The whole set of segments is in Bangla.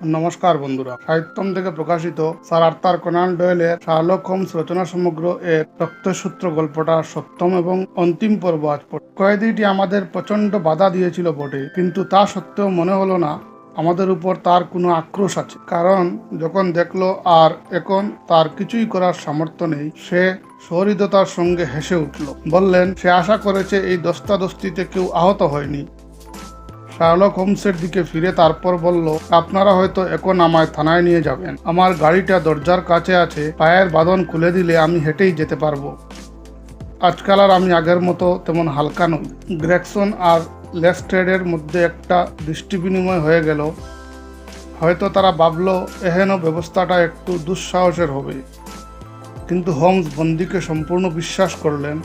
নমস্কার বন্ধুরা। সাহিত্যম থেকে প্রকাশিত স্যার আর্থার কোনান ডয়েলের শার্লক হোমস রচনা সমগ্র এর রক্তসূত্র গল্পটা সপ্তম এবং অন্তিম পর্ব আজ কয়েদিটি আমাদের প্রচণ্ড বাধা দিয়েছিল বটে, কিন্তু তা সত্ত্বেও মনে হলো না আমাদের উপর তার কোনো আক্রোশ আছে। কারণ যখন দেখল আর এখন তার কিছুই করার সামর্থ্য নেই, সে সহৃদতার সঙ্গে হেসে উঠল। বললেন, সে আশা করেছে এই দস্তাদস্তিতে কেউ আহত হয়নি। শার্লক হোমসের দিকে ফিরে তারপর বলল, আপনারা হয়তো এখন আমায় থানায় নিয়ে যাবেন। আমার গাড়িটা দরজার কাছে আছে, পায়ের বাঁধন খুলে দিলে আমি হেঁটেই যেতে পারব। আজকাল আর আমি আগের মতো তেমন হালকা নই। গ্রেকসন আর লেস্ট্রেডের মধ্যে একটা দৃষ্টি বিনিময় হয়ে গেল। হয়তো তারা ভাবলো, এহেন ব্যবস্থাটা একটু দুঃসাহসের হবে। কিন্তু হোমস বন্দিকে সম্পূর্ণ বিশ্বাস করলেন।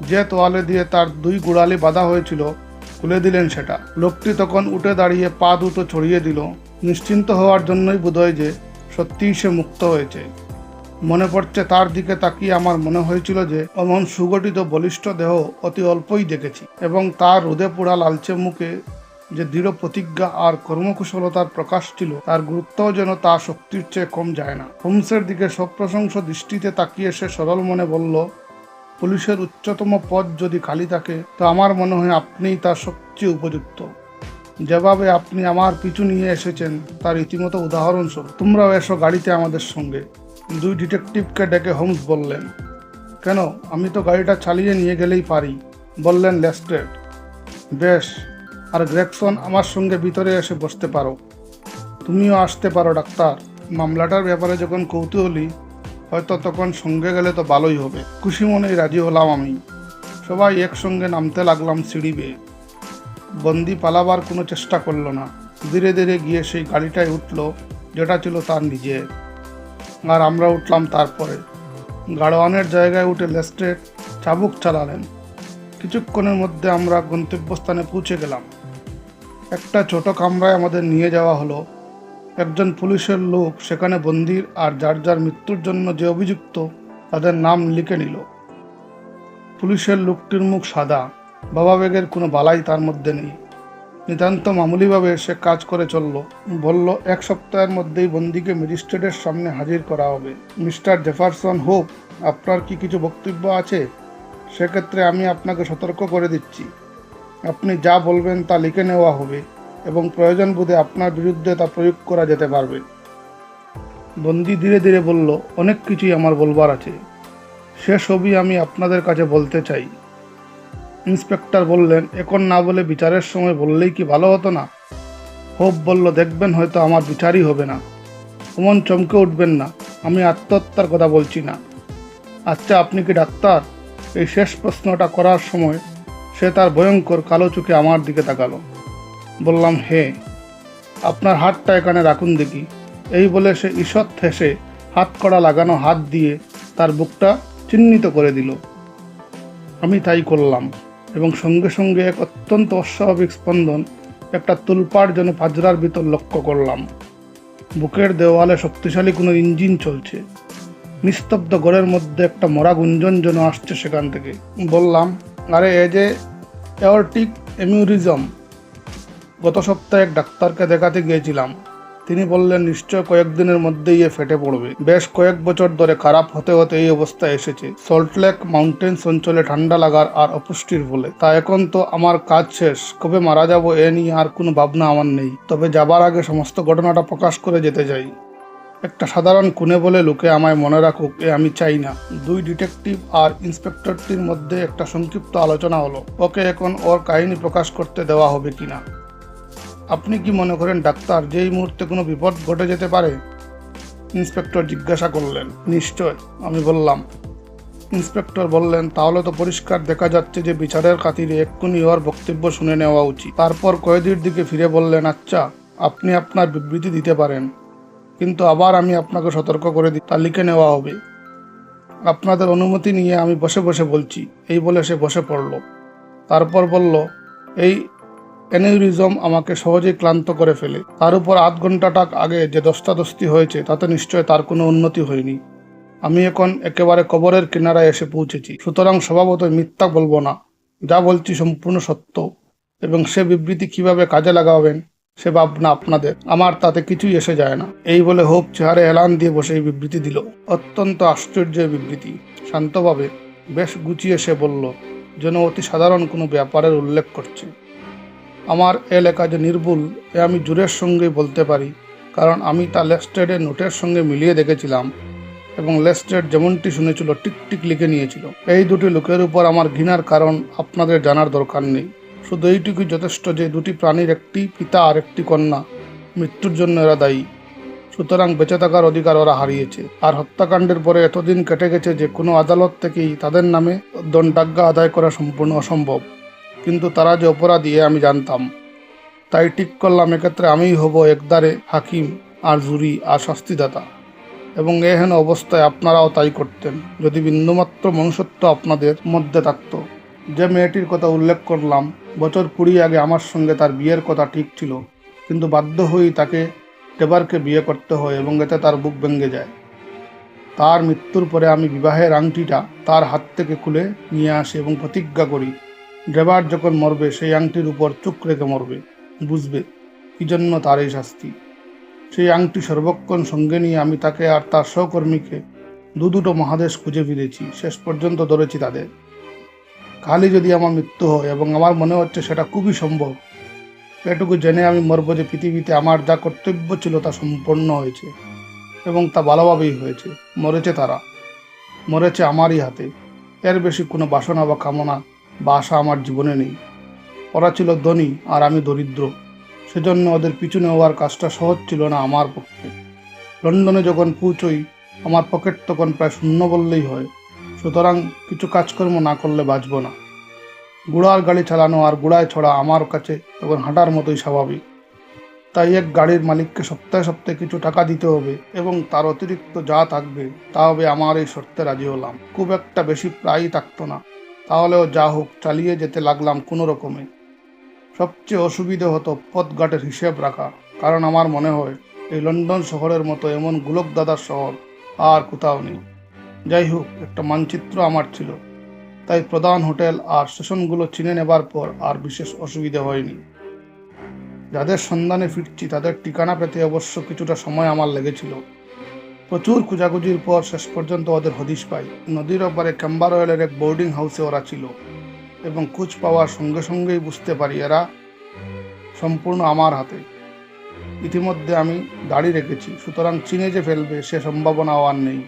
যে তোয়ালে দিয়ে তার দুই গোড়ালি বাঁধা হয়েছিল খুলে দিলেন সেটা। লোকটি তখন উঠে দাঁড়িয়ে পা দুটো ছড়িয়ে দিল। নিশ্চিন্ত হওয়ার জন্যই বোধহয় যে সত্যিই সে মুক্ত হয়েছে। মনে পড়ছে তার দিকে তাকিয়ে আমার মনে হয়েছিল যে, অমন সুগঠিত বলিষ্ঠ দেহ অতি অল্পই দেখেছি এবং তার রোদে পোড়া লালচে মুখে যে দৃঢ় প্রতিজ্ঞা আর কর্মকুশলতার প্রকাশ ছিল, তার গুরুত্বও যেন তা শক্তির চেয়ে কম যায় না। হোমসের দিকে সব সপ্রশংস দৃষ্টিতে তাকিয়ে সে সরল মনে বলল পুলিশের উচ্চতম পদ যদি খালি থাকে, তো আমার মনে হয় আপনিই তার সবচেয়ে উপযুক্ত। যেভাবে আপনি আমার পিছু নিয়ে এসেছেন, তার ইতিমতো উদাহরণস্বরূপ, তোমরাও এসো গাড়িতে আমাদের সঙ্গে। দুই ডিটেকটিভকে ডেকে হোমস বললেন, কেন? আমি তো গাড়িটা চালিয়ে নিয়ে গেলেই পারি। বললেন লেস্ট্রেড বেশ, আর গ্রেকসন আমার সঙ্গে ভিতরে এসে বসতে পারো। তুমিও আসতে পারো, ডাক্তার। মামলাটার ব্যাপারে যখন কৌতূহলী হয়তো তখন সঙ্গে গেলে তো ভালোই হবে। খুশি মনেই রাজি হলাম আমি। সবাই একসঙ্গে নামতে লাগলাম সিঁড়ি বেয়ে। বন্দি পালাবার কোনো চেষ্টা করল না। ধীরে ধীরে গিয়ে সেই গাড়িটায় উঠল, যেটা ছিল তার নিজে। আর আমরা উঠলাম তারপরে। গাড়োয়ানের জায়গায় উঠে লেস্ট্রেট চাবুক চালালেন। কিছুক্ষণের মধ্যে আমরা গন্তব্যস্থানে পৌঁছে গেলাম। একটা ছোট কামরায় আমাদের নিয়ে যাওয়া হলো। একজন পুলিশের লোক সেখানে বন্দির আর যার যার মৃত্যুর জন্য যে অভিযুক্ত, তাদের নাম লিখে নিল। পুলিশের লোকটির মুখ সাদা বাবাবেগের কোনো বালাই তার মধ্যে নেই। নিতান্ত মামুলিভাবে সে কাজ করে চলল। বলল, এক সপ্তাহের মধ্যেই বন্দিকে ম্যাজিস্ট্রেটের সামনে হাজির করা হবে। মিস্টার জেফারসন হোপ, আপনার কি কিছু বক্তব্য আছে? সেক্ষেত্রে আমি আপনাকে সতর্ক করে দিচ্ছি। আপনি যা বলবেন তা লিখে নেওয়া হবে। এবং প্রয়োজন বোধে আপনার বিরুদ্ধে তা প্রয়োগ করা যেতে পারবে। বন্দি ধীরে ধীরে বলল, অনেক কিছুই আমার বলবার আছে। সে সবই আমি আপনাদের কাছে বলতে চাই। ইন্সপেক্টর বললেন, এখন না বলে বিচারের সময় বললেই কি ভালো হতো না? হোপ বলল, দেখবেন, হয়তো আমার বিচারই হবে না। অমন চমকে উঠবেন না। আমি আত্মহত্যার কথা বলছি না। আচ্ছা আপনি কি ডাক্তার? এই শেষ প্রশ্নটা করার সময় সে তার ভয়ঙ্কর কালো চোখে আমার দিকে তাকালো। বললাম, হে, আপনার হাতটা এখানে রাখুন দেখি। এই বলে সে ঈষৎ হেসে হাত কড়া লাগানো হাত দিয়ে তার বুকটা চিহ্নিত করে দিল। আমি তাই করলাম এবং সঙ্গে সঙ্গে এক অত্যন্ত অস্বাভাবিক স্পন্দন, একটা তুলপাড় যেন পাজরার ভিতর লক্ষ্য করলাম। বুকের দেওয়ালে শক্তিশালী কোনো ইঞ্জিন চলছে। নিস্তব্ধ ঘরের মধ্যে একটা মরা গুঞ্জন যেন আসছে সেখান থেকে। বললাম, আরে, এ যে এওরটিক এমিউরিজম গত সপ্তাহে এক ডাক্তারকে দেখাতে গিয়েছিলাম। তিনি বললেন, নিশ্চয় কয়েকদিনের মধ্যেই এ ফেটে পড়বে। বেশ কয়েক বছর ধরে খারাপ হতে হতে এই অবস্থা এসেছে। সল্টলেক মাউন্টেন্স অঞ্চলে ঠান্ডা লাগার আর অপুষ্টির বলে তা এখন তো আমার কাজ শেষ। কবে মারা যাব এ নিয়ে আর কোনো ভাবনা আমার নেই। তবে যাবার আগে সমস্ত ঘটনাটা প্রকাশ করে যেতে চাই। একটা সাধারণ খুনে বলে লোকে আমায় মনে রাখুক, এ আমি চাই না। দুই ডিটেকটিভ আর ইন্সপেক্টরটির মধ্যে একটা সংক্ষিপ্ত আলোচনা হলো। ওকে এখন ওর কাহিনী প্রকাশ করতে দেওয়া হবে কিনা? আপনি কি মনে করেন ডাক্তার যে এই মুহূর্তে কোনো বিপদ ঘটে যেতে পারে? ইন্সপেক্টর জিজ্ঞাসা করলেন। নিশ্চয়, আমি বললাম। ইন্সপেক্টর বললেন, তাহলে তো পরিষ্কার দেখা যাচ্ছে যে বিচারের খাতিরে এক্ষুনি ওর বক্তব্য শুনে নেওয়া উচিত। তারপর কয়েদির দিকে ফিরে বললেন আচ্ছা আপনি আপনার বিবৃতি দিতে পারেন। কিন্তু আবার আমি আপনাকে সতর্ক করে দিই তা লিখে নেওয়া হবে। আপনাদের অনুমতি নিয়ে আমি বসে বসে বলছি। এই বলে সে বসে পড়ল। তারপর বলল, এই অ্যানিউরিজম আমাকে সহজেই ক্লান্ত করে ফেলে। তার উপর আধ ঘন্টাটাক আগে যে দস্তাদস্তি হয়েছে, তাতে নিশ্চয় তার কোনো উন্নতি হয়নি। আমি এখন একেবারে কবরের কিনারায় এসে পৌঁছেছি। সুতরাং স্বভাবতই মিথ্যা বলব না। যা বলছি সম্পূর্ণ সত্য। এবং সে বিবৃতি কীভাবে কাজে লাগাবেন, সে ভাবনা আপনাদের। আমার তাতে কিছুই এসে যায় না। এই বলে হোপ চেহারে এলান দিয়ে বসে এই বিবৃতি দিল। অত্যন্ত আশ্চর্য বিবৃতি। শান্তভাবে বেশ গুছিয়ে সে বলল, যেন অতি সাধারণ কোনো ব্যাপারের উল্লেখ করছে। আমার এলাকা যে নির্ভুল, এ আমি জোরের সঙ্গেই বলতে পারি। কারণ আমি তা লেস্টেডের নোটের সঙ্গে মিলিয়ে দেখেছিলাম এবং লেস্টেড যেমনটি শুনেছিল টিকটিক লিখে নিয়েছিল। এই দুটি লোকের উপর আমার ঘৃণার কারণ আপনাদের জানার দরকার নেই। শুধু এইটুকুই যথেষ্ট যে দুটি প্রাণীর একটি পিতা আর একটি কন্যা মৃত্যুর জন্য এরা দায়ী। সুতরাং বেঁচে থাকার অধিকার ওরা হারিয়েছে। আর হত্যাকাণ্ডের পরে এতদিন কেটে গেছে যে কোনো আদালত থেকেই তাদের নামে দণ্ডাজ্ঞা আদায় করা সম্পূর্ণ অসম্ভব। কিন্তু তারা যে অপরাধী আমি জানতাম। তাই ঠিক করলাম, এক্ষেত্রে আমিই হব একদারে হাকিম আর জুরি আর শাস্তিদাতা। এবং এহেন অবস্থায় আপনারাও তাই করতেন, যদি বিন্দুমাত্র মনুষ্যত্ব আপনাদের মধ্যে থাকত। যে মেয়েটির কথা উল্লেখ করলাম, বছর কুড়ি আগে আমার সঙ্গে তার বিয়ের কথা ঠিক ছিল, কিন্তু বাধ্য হয়েই তাকে ডেবারকে বিয়ে করতে হয় এবং এতে তার বুক ভেঙে যায়। তার মৃত্যুর পরে আমি বিবাহের আংটিটা তার হাত থেকে খুলে নিয়ে আসি এবং প্রতিজ্ঞা করি ড্রেবার যখন মরবে, সেই আংটির উপর চোখ রেখে মরবে। বুঝবে? কি জন্য তার এই শাস্তি। সেই আংটি সর্বক্ষণ সঙ্গে নিয়ে আমি তাকে আর তার সহকর্মীকে দু দুটো মহাদেশ খুঁজে ফিরেছি, শেষ পর্যন্ত ধরেছি তাদের। কালই যদি আমার মৃত্যু হয় এবং আমার মনে হচ্ছে সেটা খুবই সম্ভব, এটুকু জেনে আমি মরব যে পৃথিবীতে আমার যা কর্তব্য ছিল তা সম্পন্ন হয়েছে এবং তা ভালোভাবেই হয়েছে। মরেছে তারা। মরেছে আমারই হাতে। এর বেশি কোনো বাসনা বা কামনা বা আশা আমার জীবনে নেই। ওরা ছিল ধনী আর আমি দরিদ্র। সেজন্য ওদের পিছু নেওয়ার কাজটা সহজ ছিল না আমার পক্ষে। লন্ডনে যখন পৌঁছই, আমার পকেট তখন প্রায় শূন্য বললেই হয়। সুতরাং কিছু কাজকর্ম না করলে বাঁচব না। গুড়ার গাড়ি চালানো আর গুড়ায় ছড়া আমার কাছে তখন হাঁটার মতোই স্বাভাবিক। তাই এক গাড়ির মালিককে সপ্তাহে সপ্তাহে কিছু টাকা দিতে হবে এবং তার অতিরিক্ত যা থাকবে, তা হবে আমার এই শর্তে রাজি হলাম। খুব একটা বেশি প্রায়ই থাকতো না। তাহলেও যা হোক, চালিয়ে যেতে লাগলাম কোনো রকমে। সবচেয়ে অসুবিধে হতো পথঘাটের হিসেব রাখা, কারণ আমার মনে হয় এই লন্ডন শহরের মতো এমন গুলক দাদার শহর আর কোথাও নেই। যাই হোক, একটা মানচিত্র আমার ছিল। তাই প্রধান হোটেল আর স্টেশনগুলো চিনে নেবার পর আর বিশেষ অসুবিধে হয়নি। যাদের সন্ধানে ফিরছি, তাদের ঠিকানা পেতে অবশ্য কিছুটা সময় আমার লেগেছিল। প্রচুর খোঁজাখুঁজির পর শেষ পর্যন্ত ওদের হদিশ পাই। নদীর ওপারে ক্যাম্বার অয়েলের এক বোর্ডিং হাউসে ওরা ছিল। এবং খোঁজ পাওয়ার সঙ্গে সঙ্গেই বুঝতে পারি এরা সম্পূর্ণ আমার হাতে। ইতিমধ্যে আমি দাড়ি রেখেছি, সুতরাং চিনে যে ফেলবে সে সম্ভাবনাও আর নেই।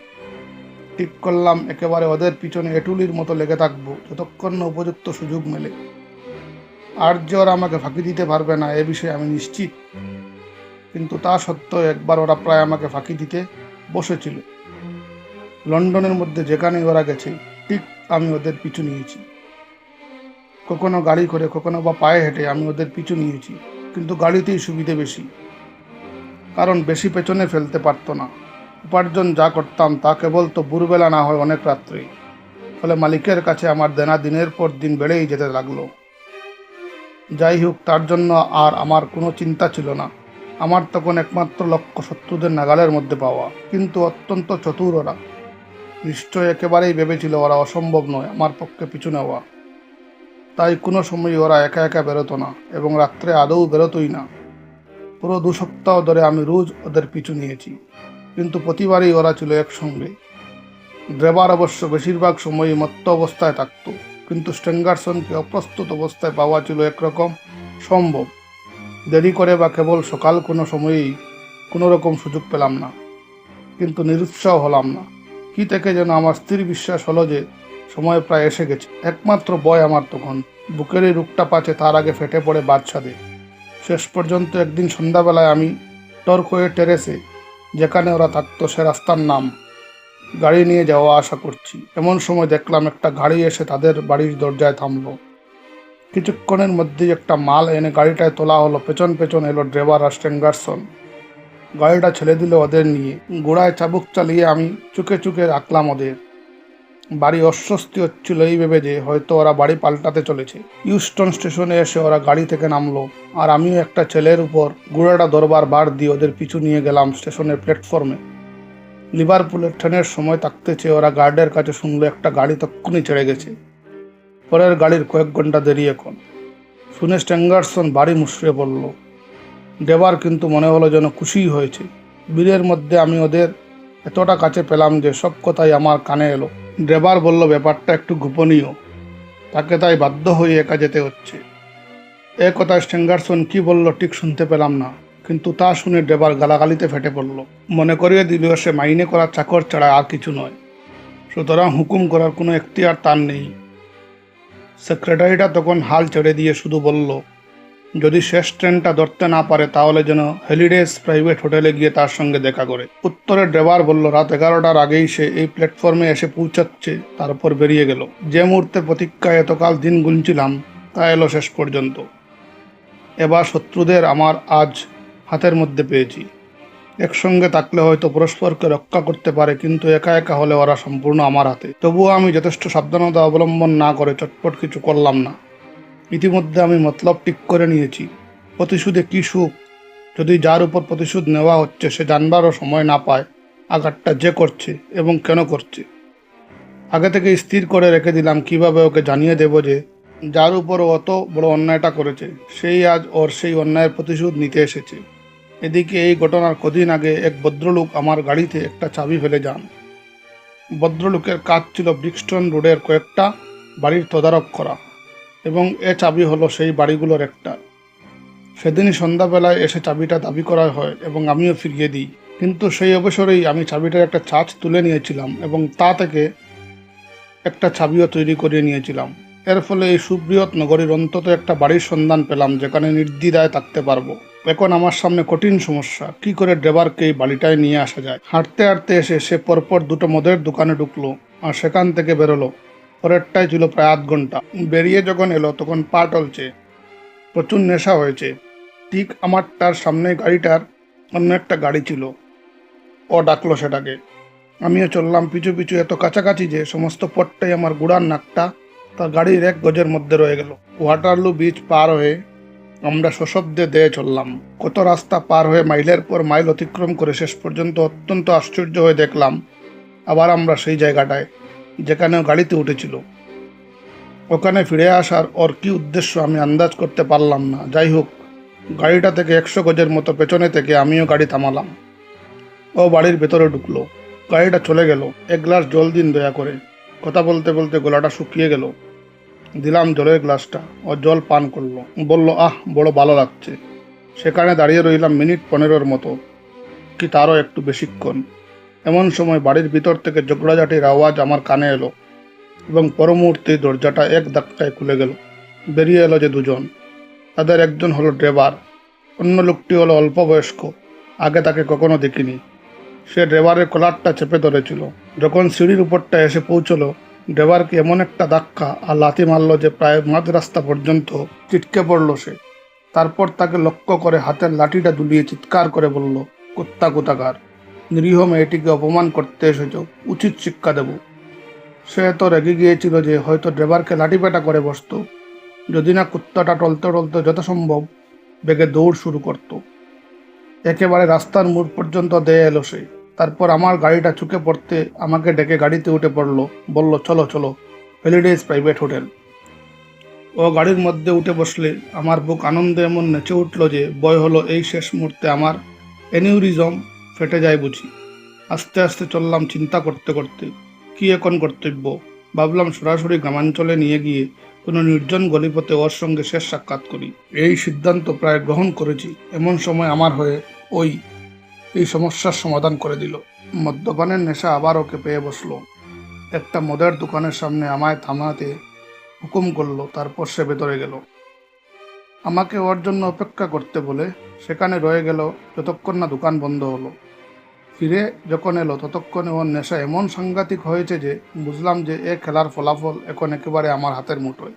ঠিক করলাম, একেবারে ওদের পিছনে এটুলির মতো লেগে থাকব, যতক্ষণ না উপযুক্ত সুযোগ মেলে। আর যে ওরা আমাকে ফাঁকি দিতে পারবে না, এ বিষয়ে আমি নিশ্চিত। কিন্তু তা সত্ত্বেও একবার ওরা প্রায় আমাকে ফাঁকি দিতে বসেছিল। লন্ডনের মধ্যে যেখানে ওরা গেছে, ঠিক আমি ওদের পিছু নিয়েছি। কখনো গাড়ি করে, কখনো বা পায়ে হেঁটে আমি ওদের পিছু নিয়েছি, কিন্তু গাড়িতেই সুবিধে বেশি। কারণ বেশি পেছনে ফেলতে পারতো না। উপার্জন যা করতাম তা কেবল তো ভোরবেলা না হয় অনেক রাত্রে। ফলে মালিকের কাছে আমার দেনা দিনের পর দিন বেড়েই যেতে লাগল। যাই হোক, তার জন্য আর আমার কোনো চিন্তা ছিল না। আমার তখন একমাত্র লক্ষ্য শত্রুদের নাগালের মধ্যে পাওয়া, কিন্তু অত্যন্ত চতুর ওরা। নিশ্চয় একেবারেই ভেবেছিল ওরা অসম্ভব নয় আমার পক্ষে পিছু নেওয়া। তাই কোনো সময় ওরা একা একা বেরোতো না এবং রাত্রে আদৌ বেরোতোই না। পুরো দু সপ্তাহ ধরে আমি রোজ ওদের পিছু নিয়েছি, কিন্তু প্রতিবারই ওরা ছিল একসঙ্গে। ড্রাইভার অবশ্য বেশিরভাগ সময়ই মত্ত অবস্থায় থাকতো, কিন্তু স্টেঙ্গারসনকে অপ্রস্তুত অবস্থায় পাওয়া ছিল একরকম সম্ভব। দেরি করে বা কেবল সকাল কোনো সময়েই কোনো রকম সুযোগ পেলাম না। কিন্তু নিরুৎসাহ হলাম না। কি থেকে যেন আমার স্থির বিশ্বাস হলো যে সময় প্রায় এসে গেছে। একমাত্র বয় আমার তখন। বুকের এই রুখটা পাচ্ছে তার আগে ফেটে পড়ে বাদশাদে শেষ পর্যন্ত একদিন সন্ধ্যাবেলায় আমি টর্ক হয়ে টেরেসে, যেখানে ওরা থাকতো সে রাস্তার নাম, গাড়ি নিয়ে যাওয়া আশা করছি। এমন সময় দেখলাম একটা গাড়ি এসে তাদের বাড়ির দরজায় থামলো। কিছুক্ষণের মধ্যেই একটা মাল এনে গাড়িটায় তোলা হলো, পেছন পেছন এলো ড্রাইভার আর স্টেঙ্গারসন গাড়িটা ছেড়ে দিল ওদের নিয়ে। গোড়ায় চাবুক চালিয়ে আমি চুকে চুকে রাখলাম ওদের। বাড়ি অস্বস্তি হচ্ছিল এই ভেবে যে হয়তো ওরা বাড়ি পাল্টাতে চলেছে। ইউস্টন স্টেশনে এসে ওরা গাড়ি থেকে নামলো, আর আমিও একটা ছেলের উপর গুড়াটা দরবার বার দিয়ে ওদের পিছু নিয়ে গেলাম স্টেশনের প্ল্যাটফর্মে। লিভারপুলের ট্রেনের সময় থাকতেছে, ওরা গার্ডের কাছে শুনলো একটা গাড়ি তক্ষুনি ছেড়ে গেছে। পরের গাড়ির কয়েক ঘণ্টা দেরি এখন। শুনে স্ট্যাঙ্গারসন বাড়ি মুশড়ে পড়ল। ড্রাইভার কিন্তু মনে হলো যেন খুশিই হয়েছে। বীরের মধ্যে আমি ওদের এতটা কাছে পেলাম যে সব কথাই আমার কানে এলো। ড্রাইভার বলল, ব্যাপারটা একটু গোপনীয়। তাকে তাই বাধ্য হয়ে একা যেতে হচ্ছে। এ কথায় স্টেঙ্গারসন কি বলল ঠিক শুনতে পেলাম না, কিন্তু তা শুনে ড্রাইভার গালাগালিতে ফেটে পড়ল। মনে করিয়ে দিল সে মাইনে করা চাকর ছাড়া আর কিছু নয়। সুতরাং হুকুম করার কোনো এখতিয়ার তার নেই। সেক্রেটারিটা তখন হাল ছেড়ে দিয়ে শুধু বলল, যদি শেষ ট্রেনটা ধরতে না পারে, তাহলে যেন হেলিডেস প্রাইভেট হোটেলে গিয়ে তার সঙ্গে দেখা করে। উত্তরে ড্রাইভার বলল, রাত এগারোটার আগেই সে এই প্ল্যাটফর্মে এসে পৌঁছাচ্ছে, তারপর বেরিয়ে গেল। যে মুহূর্তে প্রতীক্ষায় এতকাল দিন গুনছিলাম, তা এলো শেষ পর্যন্ত। এবার শত্রুদের আমার আজ হাতের মধ্যে পেয়েছি। একসঙ্গে থাকলে হয়তো পরস্পরকে রক্ষা করতে পারে, কিন্তু একা একা হলে ওরা সম্পূর্ণ আমার হাতে। তবুও আমি যথেষ্ট সাবধানতা অবলম্বন না করে চটপট কিছু করলাম না। ইতিমধ্যে আমি মতলব ঠিক করে নিয়েছি। প্রতিশোধে কী সুখ? যদি যার উপর প্রতিশোধ নেওয়া হচ্ছে, সে জানবারও সময় না পায় আঘাতটা যে করছে এবং কেন করছে। আগে থেকে স্থির করে রেখে দিলাম, কীভাবে ওকে জানিয়ে দেব যে যার উপর অত বড় অন্যায়টা করেছে, সেই আজ ওর সেই অন্যায়ের প্রতিশোধ নিতে এসেছে। এদিকে এই ঘটনার কদিন আগে এক ভদ্রলোক আমার গাড়িতে একটা চাবি ফেলে যান। ভদ্রলোকের কাজ ছিল ব্রিক্সটন রোডের কয়েকটা বাড়ির তদারক করা এবং এ চাবি হলো সেই বাড়িগুলোর একটা। সেদিনই সন্ধ্যাবেলায় এসে চাবিটা দাবি করা হয় এবং আমিও ফিরিয়ে দিই। কিন্তু সেই অবসরেই আমি চাবিটার একটা ছাঁচ তুলে নিয়েছিলাম এবং তা থেকে একটা চাবিও তৈরি করে নিয়েছিলাম। এর ফলে এই সুবৃহৎ নগরীর অন্তত একটা বাড়ির সন্ধান পেলাম যেখানে নির্দ্বিধায় থাকতে পারব। এখন আমার সামনে কঠিন সমস্যা। কি করে ড্রাইভারকে এই নিয়ে আসা যায়? হাঁটতে হাঁটতে এসে সে পরপর দুটো মদের দোকানে ঢুকলো আর সেখান থেকে বেরোলো। পরেরটাই ছিল প্রায় আধ ঘণ্টা। বেরিয়ে যখন এলো, তখন পা টলছে। প্রচুর নেশা হয়েছে। ঠিক আমার তার সামনে গাড়িটার অন্য একটা গাড়ি ছিল। ও ডাকলো সেটাকে। আমিও চললাম পিছু পিছু এত কাছাকাছি যে সমস্ত পথটাই আমার গুড়ার নাকটা তার গাড়ির এক গজের মধ্যে রয়ে গেল। ওয়াটারলু বিচ পার হয়ে আমরা সশব্দে দেয়ে চললাম। কত রাস্তা পার হয়ে মাইলের পর মাইল অতিক্রম করে শেষ পর্যন্ত অত্যন্ত আশ্চর্য হয়ে দেখলাম, আবার আমরা সেই জায়গাটায় যেখানে গাড়িতে উঠেছিল। ওখানে ফিরে আসার ওর কি উদ্দেশ্য আমি আন্দাজ করতে পারলাম না। যাই হোক, গাড়িটা থেকে একশো গজের মতো পেছনে থেকে আমিও গাড়ি থামালাম। ও বাড়ির ভেতরে ঢুকলো। গাড়িটা চলে গেল। এক গ্লাস জল দিন দয়া করে। কথা বলতে বলতে গলাটা শুকিয়ে গেল। দিলাম জলের গ্লাসটা। ও জল পান করল। বলল, আহ, বড় ভালো লাগছে। সেখানে দাঁড়িয়ে রইলাম মিনিট পনেরোর মতো। কি তারও একটু বেশিক্ষণ। এমন সময় বাড়ির ভিতর থেকে ঝগড়াঝাটির আওয়াজ আমার কানে এলো এবং পর মুহূর্তে দরজাটা এক ধাক্কায় খুলে গেল। বেরিয়ে এলো যে দুজন। তাদের একজন হলো ড্রাইভার, অন্য লোকটি হলো অল্প বয়স্ক আগে তাকে কখনো দেখিনি। সে ড্রাইভারের কলারটা চেপে ধরেছিল। যখন সিঁড়ির উপরটা এসে পৌঁছলো ড্রাইভারকে এমন একটা ধাক্কা? আর লাথি মারলো যে প্রায় মাঝ রাস্তা পর্যন্ত চিটকে পড়ল সে। তারপর তাকে লক্ষ্য করে হাতের লাঠিটা দুলিয়ে চিৎকার করে বলল, কুত্তা কুতাকার নিরীহ মেয়েটিকে অপমান করতে এসেছ, উচিত শিক্ষা দেব। সে এত রেগে গিয়েছিল যে হয়তো ড্রাইভারকে লাঠিপেটা করে বসতো। যদি না কুত্তাটা টলতে টলতে যথাসম্ভব বেগে দৌড় শুরু করত। একেবারে রাস্তার মোড় পর্যন্ত দেয়ে এলো সে। তারপর আমার গাড়িটা চুকে পড়তে আমাকে ডেকে গাড়িতে উঠে পড়ল, বলল, চলো চলো হলিডেজ প্রাইভেট হোটেল ও গাড়ির মধ্যে উঠে বসলে আমার বুক আনন্দে এমন নেচে উঠল যে বয় হলো, এই শেষ মুহূর্তে আমার অ্যানিউরিজম ফেটে যায় বুঝি। আস্তে আস্তে চললাম চিন্তা করতে করতে, কি এখন কর্তব্য? ভাবলাম সরাসরি গ্রামাঞ্চলে নিয়ে গিয়ে কোনো নির্জন গলিপথে ওর সঙ্গে শেষ সাক্ষাৎ করি। এই সিদ্ধান্ত প্রায় গ্রহণ করেছি। এমন সময় আমার হয়ে ওই এই সমস্যার সমাধান করে দিল। মদ্যপানের নেশা আবার ওকে পেয়ে বসল। একটা মদের দোকানের সামনে আমায় থামাতে হুকুম করল, তারপর সে ভেতরে গেল। আমাকে ওর জন্য অপেক্ষা করতে বলে সেখানে রয়ে গেল যতক্ষণ না দোকান বন্ধ হলো। ফিরে যখন এলো, ততক্ষণে ওর নেশা এমন সাংঘাতিক হয়েছে যে বুঝলাম যে এ খেলার ফলাফল এখন একেবারে আমার হাতের মুঠোয়।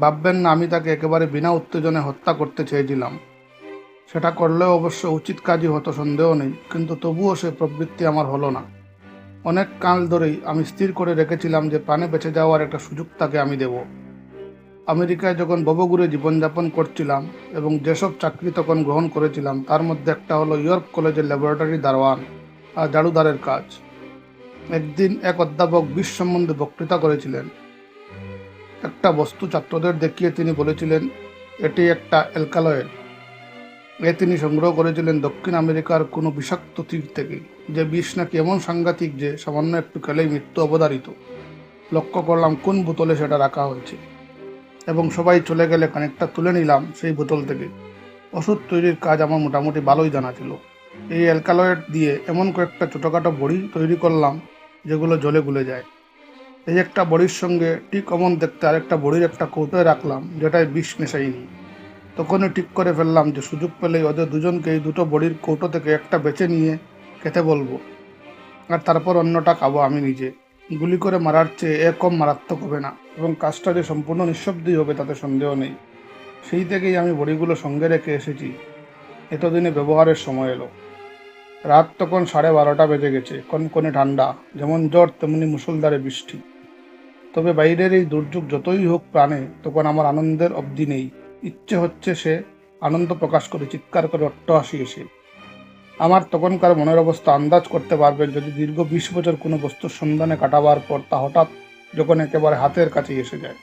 ভাববেন না, আমি তাকে একেবারে বিনা উত্তেজনে হত্যা করতে চেয়েছিলাম। সেটা করলেও অবশ্য উচিত কাজই হতো, সন্দেহ নেই। কিন্তু তবুও সে প্রবৃত্তি আমার হলো না। অনেক কাল ধরেই আমি স্থির করে রেখেছিলাম যে প্রাণে বেঁচে যাওয়ার একটা সুযোগ তাকে আমি দেব। আমেরিকায় যখন ববগুড়ে জীবনযাপন করছিলাম এবং যেসব চাকরি তখন গ্রহণ করেছিলাম, তার মধ্যে একটা হলো ইয়র্ক কলেজের ল্যাবরেটরি দারোয়ান আর জাড়ুদারের কাজ। একদিন এক অধ্যাপক বিষ সম্বন্ধে বক্তৃতা করেছিলেন। একটা বস্তু ছাত্রদের দেখিয়ে তিনি বলেছিলেন, এটি একটা অ্যালকালয়েড। এ তিনি সংগ্রহ করেছিলেন দক্ষিণ আমেরিকার কোনো বিষাক্ত তীর থেকে, যে বিষ নাকি এমন সাংঘাতিক যে সামান্য একটু খেলেই মৃত্যু অবধারিত। লক্ষ্য করলাম কোন বোতলে সেটা রাখা হয়েছে। এবং সবাই চলে গেলে খানিকটা তুলে নিলাম সেই বোতল থেকে। ওষুধ তৈরির কাজ আমার মোটামুটি ভালোই জানা ছিল। এই অ্যালকালয়েড দিয়ে এমন কয়েকটা ছোটোখাটো বড়ি তৈরি করলাম, যেগুলো জলে গুলে যায়। এই একটা বড়ির সঙ্গে ঠিক অমন দেখতে আরেকটা বড়ির একটা কৌটোয় রাখলাম, যেটায় বিষ মেশাইনি। তখনই ঠিক করে ফেললাম যে সুযোগ পেলেই ওদের দুজনকে এই দুটো বড়ির কৌটো থেকে একটা বেছে নিয়ে খেতে বলব। আর তারপর অন্যটা খাব আমি নিজে। গুলি করে মারার চেয়ে এ কম মারাত্মক হবে না এবং কাজটা যে সম্পূর্ণ নিঃশব্দই হবে তাতে সন্দেহ নেই। সেই থেকেই আমি বড়িগুলো সঙ্গে রেখে এসেছি। এতদিনে ব্যবহারের সময় এলো। রাত তখন সাড়ে বারোটা বেজে গেছে, কনকনে ঠান্ডা, যেমন জ্বর তেমনি মুসলধারে বৃষ্টি। তবে বাইরের এই দুর্যোগ যতই হোক প্রাণে, তখন আমার আনন্দের অবধি নেই। ইচ্ছে হচ্ছে সে আনন্দ প্রকাশ করে চিৎকার করে অট্টহাসি এসে। আমার তখনকার মনের অবস্থা আন্দাজ করতে পারবেন যদি দীর্ঘ বিশ বছর কোনো বস্তুর সন্ধানে কাটাবার পর তা হঠাৎ যখন একেবারে হাতের কাছে এসে যায়।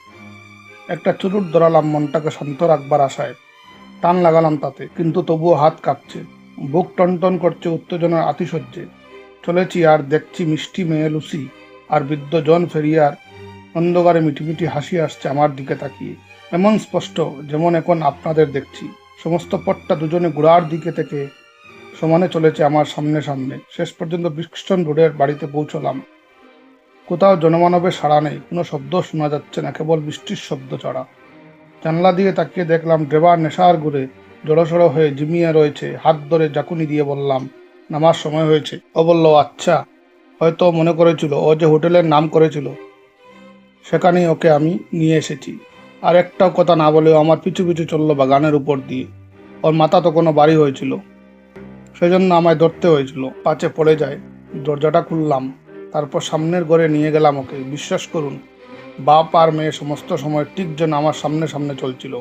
একটা চুরুট ধরালাম মনটাকে শান্ত রাখবার আশায়। টান লাগালাম তাতে, কিন্তু তবুও হাত কাঁপছে। বুক টনটন করছে, উত্তেজনার আতিশয্যে। চলেছি আর দেখছি মিষ্টি মেয়ে লুসি আর বৃদ্ধ জন ফেরিয়ার অন্ধকারে মিটিমিটি হাসি আসছে আমার দিকে তাকিয়ে। এমন স্পষ্ট যেমন এখন আপনাদের দেখছি। সমস্ত পটটা দুজনে গোড়ার দিকে থেকে সমানে চলেছে আমার সামনে সামনে। শেষ পর্যন্ত ব্রিক্সটন রোডের বাড়িতে পৌঁছলাম। কোথাও জনমানবের সাড়া নেই, কোনো শব্দ শোনা যাচ্ছে না, কেবল বৃষ্টির শব্দ ছাড়া। জানলা দিয়ে তাকিয়ে দেখলাম ড্রেবার নেশার ঘুরে জড়সড় হয়ে জিমিয়ে রয়েছে। হাত ধরে জাকুনি দিয়ে বললাম, নামার সময় হয়েছে। ও বলল আচ্ছা। হয়তো মনে করেছিল, ও যে হোটেলের নাম করেছিল, সেখানেই ওকে আমি নিয়ে এসেছি। আর একটাও কথা না বলেও আমার পিছু পিছু চলল বাগানের উপর দিয়ে। ওর মাথা তো কোনো বাড়ি হয়েছিল। সেজন্য আমায় ধরতে হয়েছিল। পাচে পড়ে যায়। দরজাটা খুললাম। তারপর সামনের ঘরে নিয়ে গেলাম ওকে। বিশ্বাস করুন, বাপ আর মেয়ে সমস্ত সময় ঠিক যেন আমার সামনে সামনে চলছিল।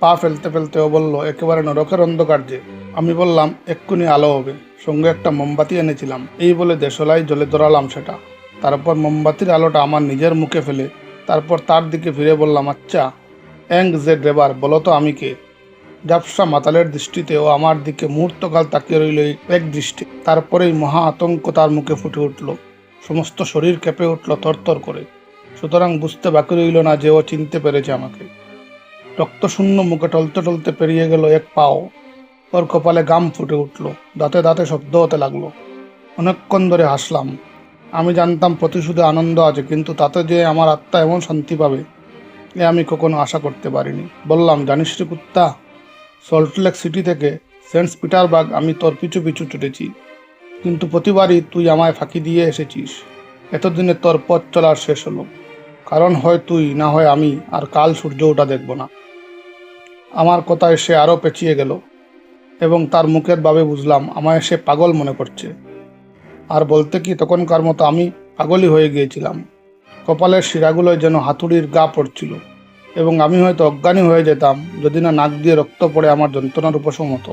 পা ফেলতে ফেলতে ও বলল, একেবারে নরকের অন্ধকার যে। আমি বললাম, এক্ষুনি আলো হবে। সঙ্গে একটা মোমবাতি এনেছিলাম। এই বলে দেশলাই জলে ধরালাম সেটা। তারপর মোমবাতির আলোটা আমার নিজের মুখে ফেলে তারপর তার দিকে ফিরে বললাম আচ্ছা অ্যাং যে ড্রেবার বলো তো আমি কে? ঝাপসা মাতালের দৃষ্টিতে ও আমার দিকে মুহূর্তকাল তাকিয়ে রইল এক দৃষ্টি। তারপরেই মহা আতঙ্ক তার মুখে ফুটে উঠল। সমস্ত শরীর কেঁপে উঠল থরথর করে। সুতরাং বুঝতে বাকি রইল না যে ও চিনতে পেরেছে আমাকে। রক্তশূন্য মুখে টলতে টলতে পেরিয়ে গেল এক পাও। ওর কপালে গাম ফুটে উঠল। দাঁতে দাঁতে শব্দ হতে লাগল। অনেকক্ষণ ধরে হাসলাম। আমি জানতাম প্রতিশোধে আনন্দ আছে, কিন্তু তাতে যে আমার আত্মা এমন শান্তি পাবে এ আমি কখনো আশা করতে পারিনি। বললাম, জানিস রে কুত্তা সল্টলেক সিটি থেকে সেন্ট পিটারবার্গ আমি তোর পিছু পিছু ছুটেছি, কিন্তু প্রতিবারই তুই আমায় ফাঁকি দিয়ে এসেছিস। এতদিনে তোর পথ চলার শেষ হলো, কারণ হয় তুই, না হয় আমি, আর কাল সূর্য ওটা দেখব না। আমার কথায় সে আরও পেঁচিয়ে গেল, এবং তার মুখের ভাবে বুঝলাম, আমায় সে পাগল মনে করছে। আর বলতে কি, তখনকার মতো আমি পাগলই হয়ে গিয়েছিলাম। কপালের শিরাগুলোয় যেন হাতুড়ির গা পড়ছিল এবং আমি হয়তো অজ্ঞানী হয়ে যেতাম যদি না নাক দিয়ে রক্ত পড়ে আমার যন্ত্রণার উপশম হতো।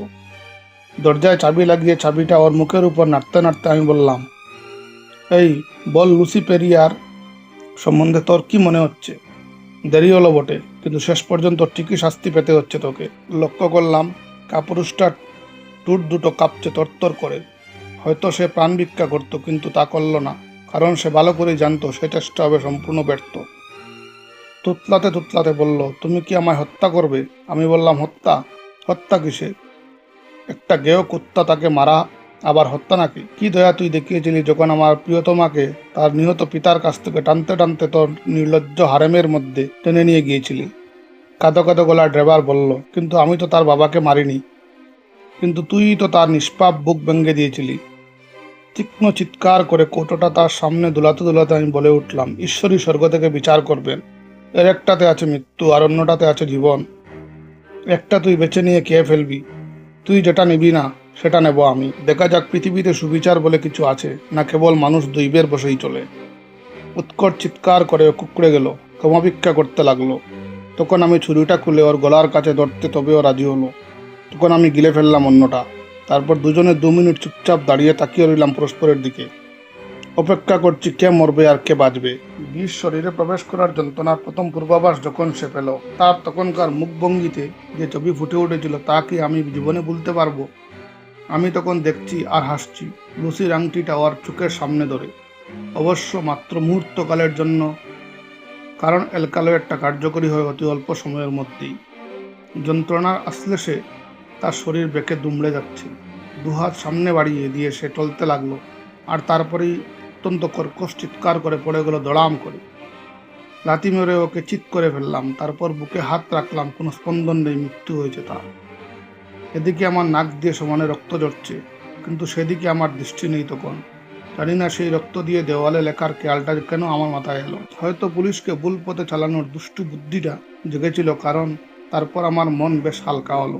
দরজায় চাবি লাগিয়ে চাবিটা ওর মুখের উপর নাড়তে নাড়তে আমি বললাম, এই বল লুসি পেরিয়ার, সম্বন্ধে তোর কি মনে হচ্ছে? দেরি হলো বটে, কিন্তু শেষ পর্যন্ত ঠিকই শাস্তি পেতে হচ্ছে তোকে। লক্ষ্য করলাম, কাপুরুষটা টুট দুটো কাঁপছে তরতর করে। হয়তো সে প্রাণ ভিক্ষা করতো, কিন্তু তা করল না। কারণ সে ভালো করেই জানতো, সে চেষ্টা হবে সম্পূর্ণ ব্যর্থ। তুতলাতে তুতলাতে বলল, তুমি কি আমায় হত্যা করবে? আমি বললাম, হত্যা? হত্যা কিসে? একটা গেয় কুত্তা তাকে মারা, আবার হত্যা নাকি? কি দয়া তুই দেখিয়েছিলি যখন আমার প্রিয়তমাকে, তার নিহত পিতার কাছ থেকে টানতে টানতে তোর নির্লজ্জ হারেমের মধ্যে টেনে নিয়ে গিয়েছিলি? কাঁদো কাঁদো গলা ড্রাইভার বলল, কিন্তু আমি তো তার বাবাকে মারিনি। কিন্তু তুই তো তার নিষ্পাপ বুক ভেঙে দিয়েছিলি। তীক্ষ্ণ চিৎকার করে কোটোটা তার সামনে দুলাতে দুলাতে আমি বলে উঠলাম, ঈশ্বরই স্বর্গ থেকে বিচার করবেন। এর একটাতে আছে মৃত্যু আর অন্যটাতে আছে জীবন। একটা তুই বেছে নিয়ে খেয়ে ফেলবি। তুই যেটা নিবি না, সেটা নেব আমি। দেখা যাক পৃথিবীতে সুবিচার বলে কিছু আছে, না কেবল মানুষ দৈবের বসেই চলে। উৎকট চিৎকার করে ও কুকড়ে গেল, ক্ষমাভিক্ষা করতে লাগল। তখন আমি ছুরিটা খুলে ওর গলার কাছে ধরতে তবেও রাজি হলো। তখন আমি গিলে ফেললাম অন্যটা। তারপর দুজনে দু মিনিট চুপচাপ দাঁড়িয়ে তাকিয়ে রইলাম পরস্পরের দিকে। অপেক্ষা করছি কে মরবে আর কে বাঁচবে। বিষ শরীরে প্রবেশ করার যন্ত্রণার প্রথম পূর্বাভাস যখন সে পেল, তার তখনকার মুখভঙ্গিতে যে ছবি ফুটে উঠেছিল তা কি আমি জীবনে ভুলতে পারব? আমি তখন দেখছি আর হাসছি লুসির আংটিটা ওর চোখের সামনে ধরে। অবশ্য মাত্র মুহূর্তকালের জন্য, কারণ অ্যালকালয়েডটা কার্যকরী হয় অতি অল্প সময়ের মধ্যেই। যন্ত্রণার আশ্লেষে তার শরীর বেঁকে দুমড়ে যাচ্ছে। দুহাত সামনে বাড়িয়ে দিয়ে সে টলতে লাগল, আর তারপরেই অত্যন্ত কর্কশ চিৎকার করে পড়ে গেল দড়াম করে। লাথি মেরে ওকে চিৎ করে ফেললাম, তারপর বুকে হাত রাখলাম, কোনো স্পন্দন নেই, মৃত্যু হয়েছে তার। এদিকে আমার নাক দিয়ে সমানে রক্ত জড়ছে কিন্তু সেদিকে আমার দৃষ্টি নেই তখন। জানি না সেই রক্ত দিয়ে দেওয়ালে লেখার খেয়ালটা কেন আমার মাথায় এলো। হয়তো পুলিশকে ভুল পথে চালানোর দুষ্টু বুদ্ধিটা জেগেছিল, কারণ তারপর আমার মন বেশ হালকা হলো।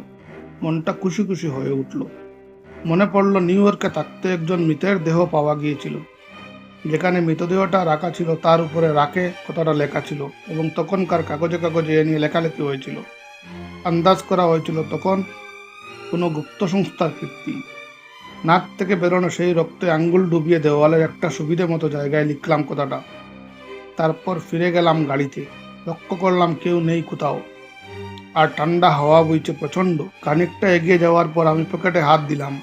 মনটা খুশি খুশি হয়ে উঠল। মনে পড়ল নিউ ইয়র্কে থাকতে একজন মৃতের দেহ পাওয়া গিয়েছিল। যেখানে মৃতদেহটা রাখা ছিল, তার উপরে রাকে কথাটা লেখা ছিল এবং তখনকার কাগজে কাগজে এ নিয়ে লেখালেখি হয়েছিল। আন্দাজ করা হয়েছিল তখন কোনো গুপ্ত সংস্থার কীর্তি। নাক থেকে বেরোনো সেই রক্তে আঙ্গুল ডুবিয়ে দেওয়ালের একটা সুবিধে মতো জায়গায় লিখলাম কথাটা। তারপর ফিরে গেলাম গাড়িতে। লক্ষ্য করলাম কেউ নেই কোথাও। আর ঠান্ডা হাওয়া বইছে প্রচণ্ড। খানিকটা এগিয়ে যাওয়ার পর আমি পকেটে হাত দিলাম।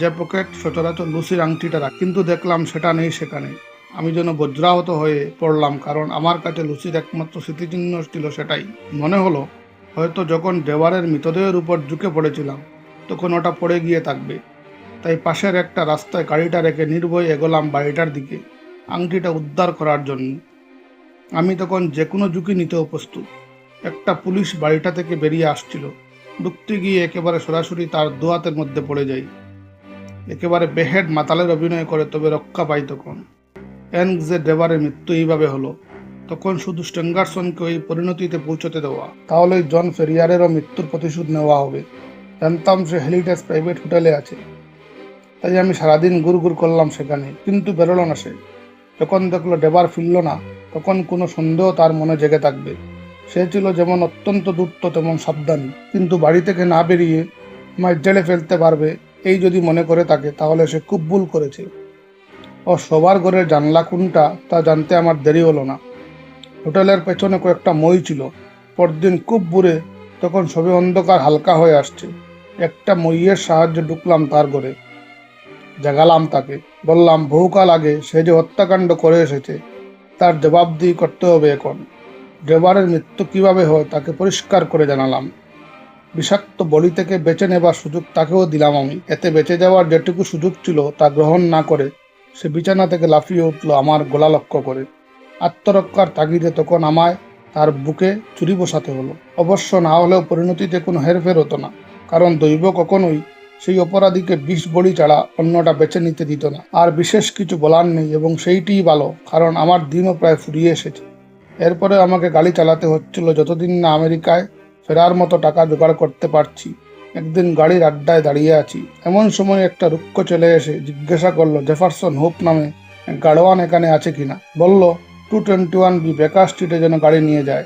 যে পকেট সচরাচর লুসির আংটিটা রাখ। কিন্তু দেখলাম সেটা নেই সেখানে আমি যেন বজ্রাহত হয়ে পড়লাম, কারণ আমার কাছে লুসির একমাত্র স্মৃতিচিহ্ন ছিল সেটাই। মনে হলো, হয়তো যখন দেওয়ারের মৃতদেহের উপর ঝুঁকে পড়েছিলাম, তখন ওটা পড়ে গিয়ে থাকবে। তাই পাশের একটা রাস্তায় গাড়িটা রেখে নির্ভয়ে এগোলাম বাড়িটার দিকে, আংটিটা উদ্ধার করার জন্য। আমি তখন যে কোনো ঝুঁকি নিতেও প্রস্তুত। একটা পুলিশ বাড়িটা থেকে বেরিয়ে আসছিল। ঢুকতে গিয়ে একেবারে সরাসরি তার দোয়াতের মধ্যে পড়ে যাই একেবারে বেহেড মাতালের অভিনয় করে তবে রক্ষা পাই তখন। এনজে ডেভারের মৃত্যু এইভাবে হলো। তখন শুধু স্টেঙ্গারসনকে ওই পরিণতিতে পৌঁছতে দেওয়া। তাহলেই জন ফেরিয়ারেরও মৃত্যুর প্রতিশোধ নেওয়া হবে। জানতাম সে হেলিটেজ প্রাইভেট হোটেলে আছে। তাই আমি সারাদিন গুড় গুড় করলাম সেখানে, কিন্তু বেরোলো না সে। যখন দেখল ডেবার ফিরল না, তখন কোনো সন্দেহ তার মনে জেগে থাকবে। সে ছিল যেমন অত্যন্ত দূরত্ব তেমন সাবধানী। কিন্তু বাড়ি থেকে না বেরিয়ে আমায় জেলে ফেলতে পারবে, এই যদি মনে করে থাকে তাহলে সে খুব ভুল করেছে। ও সবার ঘরের জানলা কোনটা, তা জানতে আমার দেরি হলো না। হোটেলের পেছনে কয়েকটা মই ছিল। পরদিন খুব বুড়ে তখন সবে অন্ধকার হালকা হয়ে আসছে। একটা মইয়ের সাহায্যে ঢুকলাম তার ঘরে। জাগালাম তাকে। বললাম, বহুকাল আগে সে যে হত্যাকাণ্ড করে এসেছে, তার জবাবদিহি করতে হবে এখন। ড্রেভারের মৃত্যু কীভাবে হয় তাকে পরিষ্কার করে জানালাম। বিষাক্ত বলি থেকে বেঁচে নেবার সুযোগ তাকেও দিলাম আমি। এতে বেঁচে যাওয়ার যেটুকু সুযোগ ছিল তা গ্রহণ না করে সে বিছানা থেকে লাফিয়ে উঠল আমার গোলা লক্ষ্য করে। আত্মরক্ষার তাগিদে তখন আমায় তার বুকে চুরি বসাতে হলো। অবশ্য না হলেও পরিণতিতে কোনো হেরফের হতো না, কারণ দৈব কখনোই সেই অপরাধীকে বিষ বড়ি ছাড়া অন্যটা বেছে নিতে দিত না। আর বিশেষ কিছু বলার নেই এবং সেইটিই ভালো, কারণ আমার দিনও প্রায় ফুরিয়ে এসেছে। এরপরে আমাকে গাড়ি চালাতে হচ্ছিল যতদিন না আমেরিকায় ফেরার মতো টাকা জোগাড় করতে পারছি। একদিন গাড়ির আড্ডায় দাঁড়িয়ে আছি। এমন সময় একটা রুক্ষ চলে এসে জিজ্ঞাসা করল, জেফারসন হোপ নামে গাড়োয়ান এখানে আছে কিনা? বলল, টু টোয়েন্টি ওয়ান বি বেকার স্ট্রিটে যেন গাড়ি নিয়ে যায়।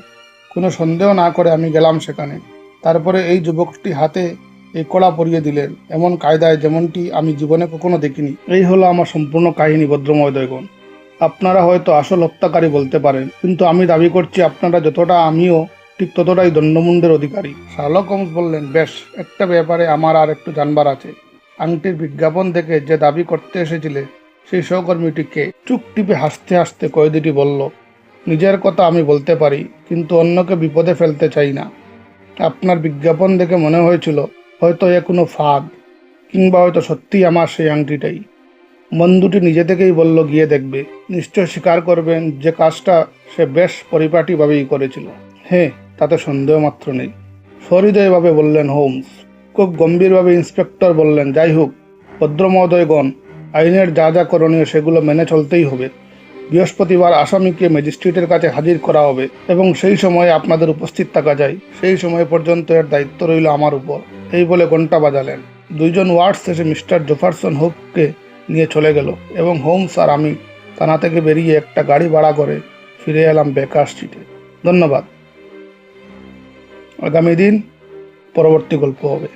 কোনো সন্দেহ না করে আমি গেলাম সেখানে। তারপরে এই যুবকটি হাতে এই কড়া পরিয়ে দিলেন। এমন কায়দায় যেমনটি আমি জীবনে কখনো দেখিনি। এই হলো আমার সম্পূর্ণ কাহিনী, ভদ্রমহোদয়গণ। আপনারা হয়তো আসল হত্যাকারী বলতে পারেন, কিন্তু আমি দাবি করছি আপনারা যতটা আমিও ঠিক ততটাই দণ্ডমুণ্ডের অধিকারী। শার্লক হোমস বললেন, বেশ, একটা ব্যাপারে আমার আর একটু জানবার আছে। আংটির বিজ্ঞাপন দেখে যে দাবি করতে এসেছিলে, সেই সহকর্মীটিকে চুপ টিপে হাসতে হাসতে কয়েদিটি বলল, নিজের কথা আমি বলতে পারি, কিন্তু অন্যকে বিপদে ফেলতে চাই না। আপনার বিজ্ঞাপন দেখে মনে হয়েছিল, হয়তো এ কোনো ফাঁদ, কিংবা হয়তো সত্যিই আমার সেই আংটিটাই। বন্ধুটি নিজে থেকেই বলল, গিয়ে দেখবে। নিশ্চয় স্বীকার করবেন যে কাজটা সে বেশ পরিপাটিভাবেই করেছিল। হ্যাঁ তাতে সন্দেহ মাত্র নেই। সহৃদয়ভাবে বললেন, হোমস, খুব গম্ভীরভাবে ইন্সপেক্টর বললেন, যাই হোক, ভদ্রমহোদয়গণ, আইনের যা যা করণীয় সেগুলো মেনে চলতেই হবে। বৃহস্পতিবার আসামিকে ম্যাজিস্ট্রেটের কাছে হাজির করা হবে এবং সেই সময়ে আপনাদের উপস্থিত থাকা যায়। সেই সময় পর্যন্ত এর দায়িত্ব রইল আমার উপর। এই বলে ঘণ্টা বাজালেন। দুইজন ওয়ার্ডস এসে মিস্টার জেফারসন হোপকে নিয়ে চলে গেল এবং হোমস আর আমি থানা থেকে বেরিয়ে একটা গাড়ি ভাড়া করে ফিরে এলাম বেকার স্ট্রিটে ধন্যবাদ। আগামী দিন পরবর্তী গল্প হবে।